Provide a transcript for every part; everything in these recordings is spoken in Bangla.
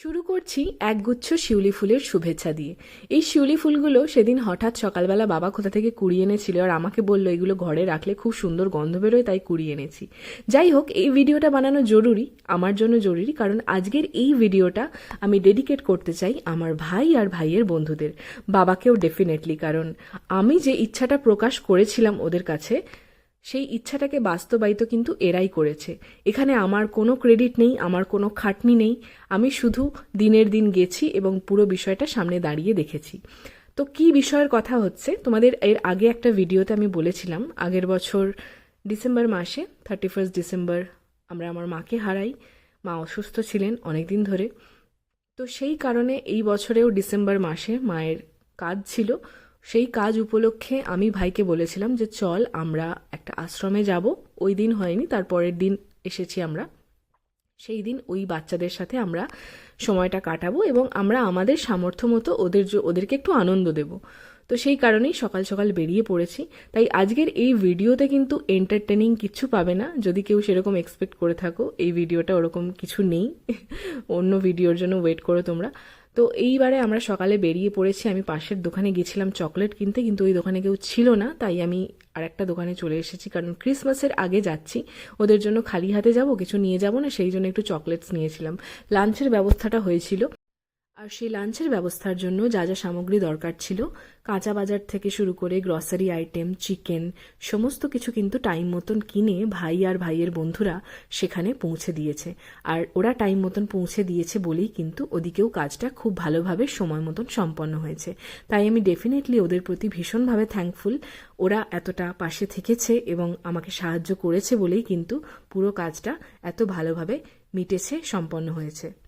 শুরু করছি একগুচ্ছ শিউলি ফুলের শুভেচ্ছা দিয়ে। এই শিউলি ফুলগুলো সেদিন হঠাৎ সকালবেলা বাবা কোথা থেকে কুড়িয়ে এনেছিল আর আমাকে বলল, এগুলো ঘরে রাখলে খুব সুন্দর গন্ধ বেরোয়, তাই কুড়িয়ে এনেছি। যাই হোক, এই ভিডিওটা বানানো জরুরি, আমার জন্য জরুরি, কারণ আজকের এই ভিডিওটা আমি ডেডিকেট করতে চাই আমার ভাই আর ভাইয়ের বন্ধুদের, বাবাকেও ডেফিনেটলি কারণ আমি যে ইচ্ছাটা প্রকাশ করেছিলাম ওদের কাছে সেই ইচ্ছাটাকে বাস্তবায়িত কিন্তু এরাই করেছে। এখানে আমার কোনো ক্রেডিট নেই, আমার কোনো খাটনি নেই। আমি শুধু দিনের দিন গেছি এবং পুরো বিষয়টা সামনে দাঁড়িয়ে দেখেছি। তো কি বিষয়ের কথা হচ্ছে? তোমাদের এর আগে একটা ভিডিওতে আমি বলেছিলাম, আগের বছর ডিসেম্বর মাসে থার্টি ফার্স্ট ডিসেম্বর, আমরা আমার মাকে হারাই, মা অসুস্থ ছিলেন অনেক দিন ধরে। তো সেই কারণে এই বছরেও ডিসেম্বর মাসে মায়ের কাজ ছিল। সেই কাজ উপলক্ষে আমি ভাইকে বলেছিলাম যে, চল, আমরা একটা আশ্রমে যাব। ওই দিন হয়নি তারপরের দিন এসেছি আমরা। সেই দিন ওই বাচ্চাদের সাথে আমরা সময়টা কাটাবো এবং আমরা আমাদের সামর্থ্য মতো ওদের ওদেরকে একটু আনন্দ দেব। তো সেই কারণেই সকাল সকাল বেরিয়ে পড়েছি। তাই আজকের এই ভিডিওতে কিন্তু এন্টারটেনিং কিছু পাবে না। যদি কেউ সেরকম এক্সপেক্ট করে থাকো, এই ভিডিওটা ওরকম কিছু নেই। অন্য ভিডিওর জন্য ওয়েট করো তোমরা। তো এইবারে আমরা সকালে বেরিয়ে পড়েছি, আমি পাশের দোকানে গেছিলাম চকলেট কিনতে, কিন্তু ওই দোকানে কেউ ছিল না, তাই আমি আর একটা দোকানে চলে এসেছি, কারণ ক্রিসমাসের আগে যাচ্ছি, ওদের জন্য খালি হাতে যাব, কিছু নিয়ে যাব না, সেই জন্য একটু চকলেটস নিয়েছিলাম। লাঞ্চের ব্যবস্থাটা হয়েছিল আর সেই লাঞ্চের ব্যবস্থার জন্য যা যা সামগ্রী দরকার ছিল, কাঁচা বাজার থেকে শুরু করে গ্রসারি আইটেম চিকেন সমস্ত কিছু কিন্তু টাইম মতন কিনে ভাই আর ভাইয়ের বন্ধুরা সেখানে পৌঁছে দিয়েছে। আর ওরা টাইম মতন পৌঁছে দিয়েছে বলেই কিন্তু ওদিকেও কাজটা খুব ভালোভাবে সময় মতন সম্পন্ন হয়েছে। তাই আমি ডেফিনেটলি ওদের প্রতি ভীষণভাবে থ্যাঙ্কফুল ওরা এতটা পাশে থেকেছে এবং আমাকে সাহায্য করেছে বলেই কিন্তু পুরো কাজটা এত ভালোভাবে মিটেছে, সম্পন্ন হয়েছে।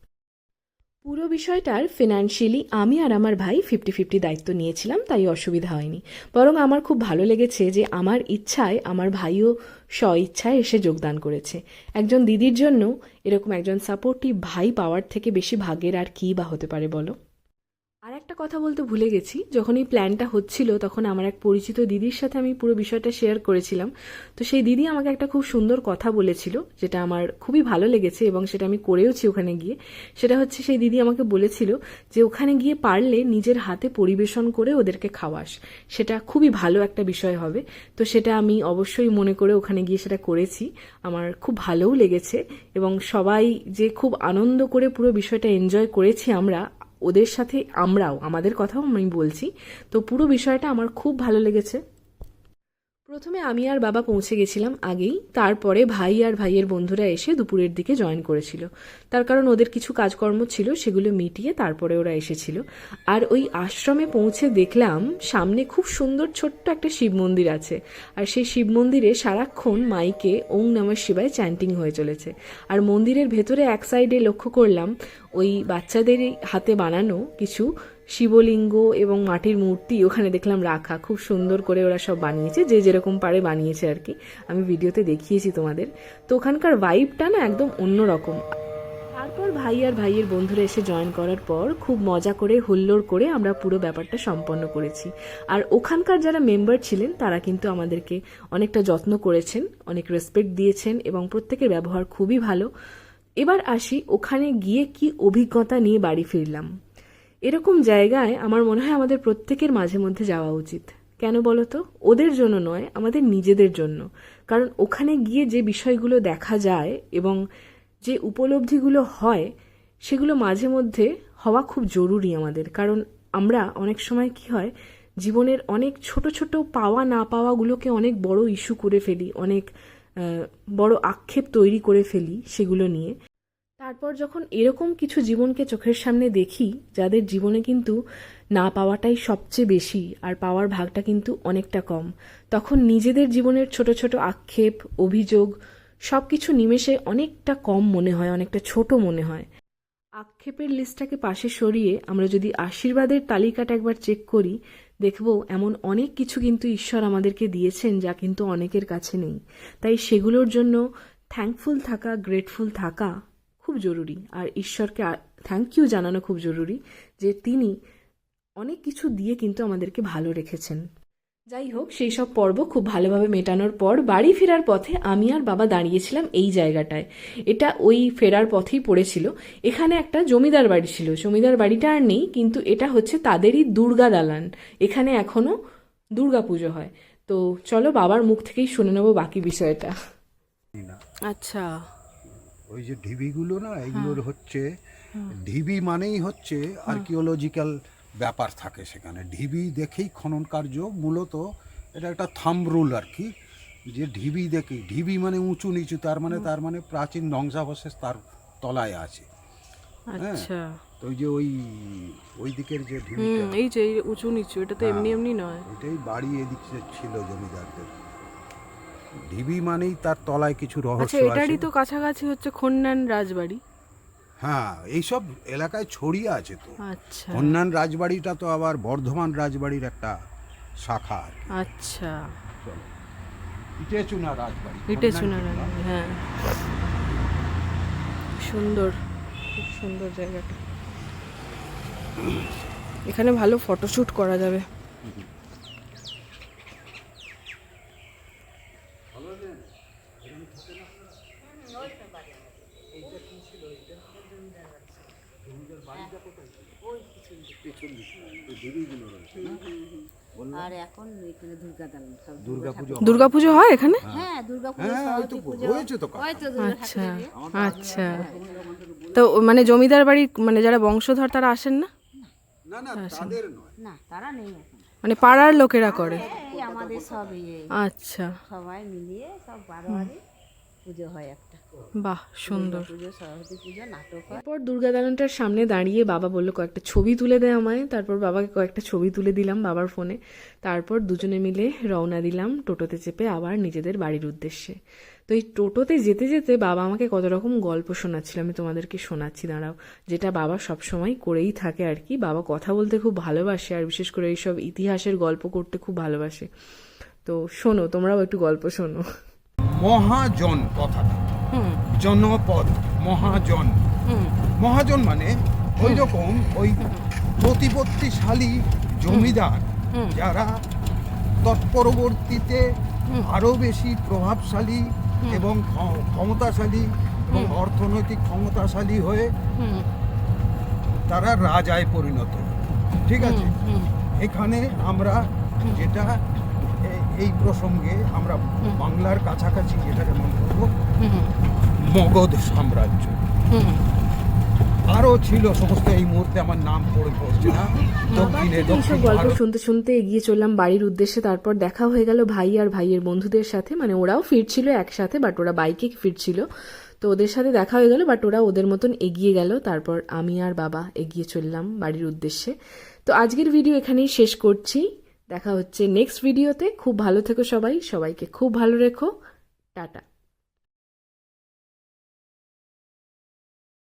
পুরো বিষয়টার ফিনান্সিয়ালি আমি আর আমার ভাই ফিফটি ফিফটি দায়িত্ব নিয়েছিলাম, তাই অসুবিধা হয়নি। বরং আমার খুব ভালো লেগেছে যে আমার ইচ্ছায়, আমার ভাইও স্ব ইচ্ছায় এসে যোগদান করেছে। একজন দিদির জন্য এরকম একজন সাপোর্টিভ ভাই পাওয়ার থেকে বেশি ভাগের আর কী বা হতে পারে বলো? আর একটা কথা বলতে ভুলে গেছি। যখন এই প্ল্যানটা হচ্ছিল, তখন আমার এক পরিচিত দিদির সাথে আমি পুরো বিষয়টা শেয়ার করেছিলাম। তো সেই দিদি আমাকে একটা খুব সুন্দর কথা বলেছিল, যেটা আমার খুবই ভালো লেগেছে এবং সেটা আমি করেওছি ওখানে গিয়ে। সেটা হচ্ছে সেই দিদি আমাকে বলেছিল যে, ওখানে গিয়ে পারলে নিজের হাতে পরিবেশন করে ওদেরকে খাওয়াস। সেটা খুবই ভালো একটা বিষয় হবে। তো সেটা আমি অবশ্যই মনে করে ওখানে গিয়ে সেটা করেছি। আমার খুব ভালোও লেগেছে এবং সবাই যে খুব আনন্দ করে পুরো বিষয়টা এনজয় করেছি আমরা ওদের সাথে আমরাও আমাদের কথাও আমি বলছি। তো পুরো বিষয়টা আমার খুব ভালো লেগেছে। প্রথমে আমি আর বাবা পৌঁছে গেছিলাম আগেই। তারপরে ভাই আর ভাইয়ের বন্ধুরা এসে দুপুরের দিকে জয়েন করেছিল। তার কারণ ওদের কিছু কাজকর্ম ছিল, সেগুলো মিটিয়ে তারপরে ওরা এসেছিল। আর ওই আশ্রমে পৌঁছে দেখলাম সামনে খুব সুন্দর ছোট্ট একটা শিব মন্দির আছে। আর সেই শিব মন্দিরে সারাক্ষণ মাইকে ওং নমঃ শিবায় চ্যান্টিং হয়ে চলেছে। আর মন্দিরের ভেতরে এক সাইডে লক্ষ্য করলাম, ওই বাচ্চাদের হাতে বানানো কিছু শিবলিঙ্গ এবং মাটির মূর্তি ওখানে দেখলাম রাখা। খুব সুন্দর করে ওরা সব বানিয়েছে, যে যেরকম পারে বানিয়েছে আর কি। আমি ভিডিওতে দেখিয়েছি তোমাদের। তো ওখানকার ভাইবটা না একদম অন্যরকম। তারপর ভাই আর ভাইয়ের বন্ধুরা এসে জয়েন করার পর খুব মজা করে, হুল্লোড় করে আমরা পুরো ব্যাপারটা সম্পন্ন করেছি। আর ওখানকার যারা মেম্বার ছিলেন, তারা কিন্তু আমাদেরকে অনেকটা যত্ন করেছেন, অনেক রেসপেক্ট দিয়েছেন এবং প্রত্যেকের ব্যবহার খুবই ভালো। এবার আসি ওখানে গিয়ে কি অভিজ্ঞতা নিয়ে বাড়ি ফিরলাম। এরকম জায়গায় আমার মনে হয় আমাদের প্রত্যেকের মাঝে মধ্যে যাওয়া উচিত। কেন বলো তো? ওদের জন্য নয়, আমাদের নিজেদের জন্য। কারণ ওখানে গিয়ে যে বিষয়গুলো দেখা যায় এবং যে উপলব্ধিগুলো হয়, সেগুলো মাঝে মধ্যে হওয়া খুব জরুরি আমাদের। কারণ আমরা অনেক সময় কি হয়, জীবনের অনেক ছোট ছোট পাওয়া না পাওয়াগুলোকে অনেক বড় ইস্যু করে ফেলি, অনেক বড় আক্ষেপ তৈরি করে ফেলি সেগুলো নিয়ে। তারপর যখন এরকম কিছু জীবনকে চোখের সামনে দেখি, যাদের জীবনে কিন্তু না পাওয়াটাই সবচেয়ে বেশি আর পাওয়ার ভাগটা কিন্তু অনেকটা কম, তখন নিজেদের জীবনের ছোট ছোট আক্ষেপ, অভিযোগ সব কিছু নিমেষে অনেকটা কম মনে হয়, অনেকটা ছোট মনে হয়। আক্ষেপের লিস্টটাকে পাশে সরিয়ে আমরা যদি আশীর্বাদের তালিকাটা একবার চেক করি, দেখব এমন অনেক কিছু কিন্তু ঈশ্বর আমাদেরকে দিয়েছেন যা কিন্তু অনেকের কাছে নেই। তাই সেগুলোর জন্য থ্যাঙ্কফুল থাকা গ্রেটফুল থাকা খুব জরুরি। আর ঈশ্বরকে থ্যাংক ইউ জানানো খুব জরুরি যে তিনি অনেক কিছু দিয়ে কিন্তু আমাদেরকে ভালো রেখেছেন। যাই হোক সেই সব পর্ব খুব ভালোভাবে মেটানোর পর বাড়ি ফেরার পথে আমি আর বাবা দাঁড়িয়েছিলাম এই জায়গাটায়। এটা ওই ফেরার পথেই পড়েছিল। এখানে একটা জমিদার বাড়ি ছিল। জমিদার বাড়িটা আর নেই কিন্তু এটা হচ্ছে তাদেরই দুর্গা দালান। এখানে এখনও দুর্গা পুজো হয়। তো চলো বাবার মুখ থেকেই শুনে নেব বাকি বিষয়টা। আচ্ছা। ওই যে ঢিবিগুলো না এগুলোর হচ্ছে ঢিবি মানেই হচ্ছে আর্কিওলজিক্যাল ব্যাপার থাকে সেখানে। ঢিবি দেখেই খনন কার্য মূলত এটা একটা থাম রুল আর কি যে ঢিবি দেখে ঢিবি মানে উঁচু নিচু তার মানে তার মানে প্রাচীন ধ্বংসাবশেষ তার তলায় আছে। আচ্ছা। তো ওই যে ওই ওই দিকের যে ঢিবিটা। এই যে উঁচু নিচু এটা তো এমনি এমনি নয়। এটাই বাড়ি এদিকে ছিল জমিদারদের। ঢিবি মানেই তার তলায় কিছু রহস্য আচ্ছা আছে। এটারই তো কাছাকাছি হচ্ছে খন্নান রাজবাড়ি। হ্যাঁ এইসব এলাকায় ছড়িয়ে আছে তো। আচ্ছা। কন্যান রাজবাড়িটা তো আবার বর্ধমান রাজবাড়ির একটা শাখা আচ্ছা। ইটেচুনা রাজবাড়ি। ইটে কন্যান হ্যাঁ। সুন্দর খুব সুন্দর জায়গাটা। এখানে ভালো ফটোশ্যুট করা যাবে। আর এখন এখানে দুর্গা দালান দুর্গাপুজো দুর্গাপুজো হয় এখানে? হ্যাঁ দুর্গা পুজো হ্যাঁ হয়েছে তো আচ্ছা আচ্ছা। তো মানে জমিদার বাড়ি মানে যারা বংশধর তারা আসেন না? না না তাদের নয়। না তারা নেই মানে পাড়ার লোকেরা করে? এই আমাদের সব ইয়ে আচ্ছা। সবাই মিলিয়ে সব বারোয়ারি পুজো হয় বাহ সুন্দর। সরস্বতী পুজো নাটক তারপর দুর্গা দালানটার সামনে দাঁড়িয়ে বাবা বলল কয়েকটা ছবি তুলে দেয় আমায়। তারপর বাবাকে কয়েকটা ছবি তুলে দিলাম বাবার ফোনে। তারপর দুজনে মিলে রওনা দিলাম টোটোতে চেপে আবার নিজেদের বাড়ির উদ্দেশ্যে। তো এই টোটোতে যেতে যেতে বাবা আমাকে কত রকম গল্প শোনাচ্ছিল আমি তোমাদেরকে শোনাচ্ছি দাঁড়াও। যেটা বাবা সব সময় করেই থাকে আর কি। বাবা কথা বলতে খুব ভালোবাসে আর বিশেষ করে এইসব ইতিহাসের গল্প করতে খুব ভালোবাসে। তো শোনো তোমরাও একটু গল্প শোনো। মহাজন কথাটা। জনপদ মহাজন। মহাজন মানে ওই রকম ওই প্রতিপত্তিশালী জমিদার যারা তৎপরবর্তীতে আরও বেশি প্রভাবশালী এবং ক্ষ- ক্ষমতাশালী এবং অর্থনৈতিক ক্ষমতাশালী হয়ে তারা রাজায় পরিণত। ঠিক আছে? এখানে আমরা যেটা এই প্রসঙ্গে আমরা বাংলার কাছাকাছি যেটাকে মনে করব মগধ সাম্রাজ্য। আরও ছিল সমস্ত এই মুহূর্তে আমার নাম পড়ে পড়ছে না। দক্ষিণে দক্ষিণ গল্প শুনতে শুনতে এগিয়ে চললাম বাড়ির উদ্দেশ্যে তারপর দেখা হয়ে গেল ভাই আর ভাইয়ের বন্ধুদের সাথে। মানে ওরাও ফিরছিল একসাথে বাট ওরা বাইকে ফিরছিল। তো ওদের সাথে দেখা হয়ে গেল বাট ওরা ওদের মতন এগিয়ে গেল। তারপর আমি আর বাবা এগিয়ে চললাম বাড়ির উদ্দেশ্যে। তো আজকের ভিডিও এখানেই শেষ করছি। দেখা হচ্ছে নেক্সট ভিডিওতে খুব ভালো থেকো সবাই। সবাইকে খুব ভালো রেখো। টাটা।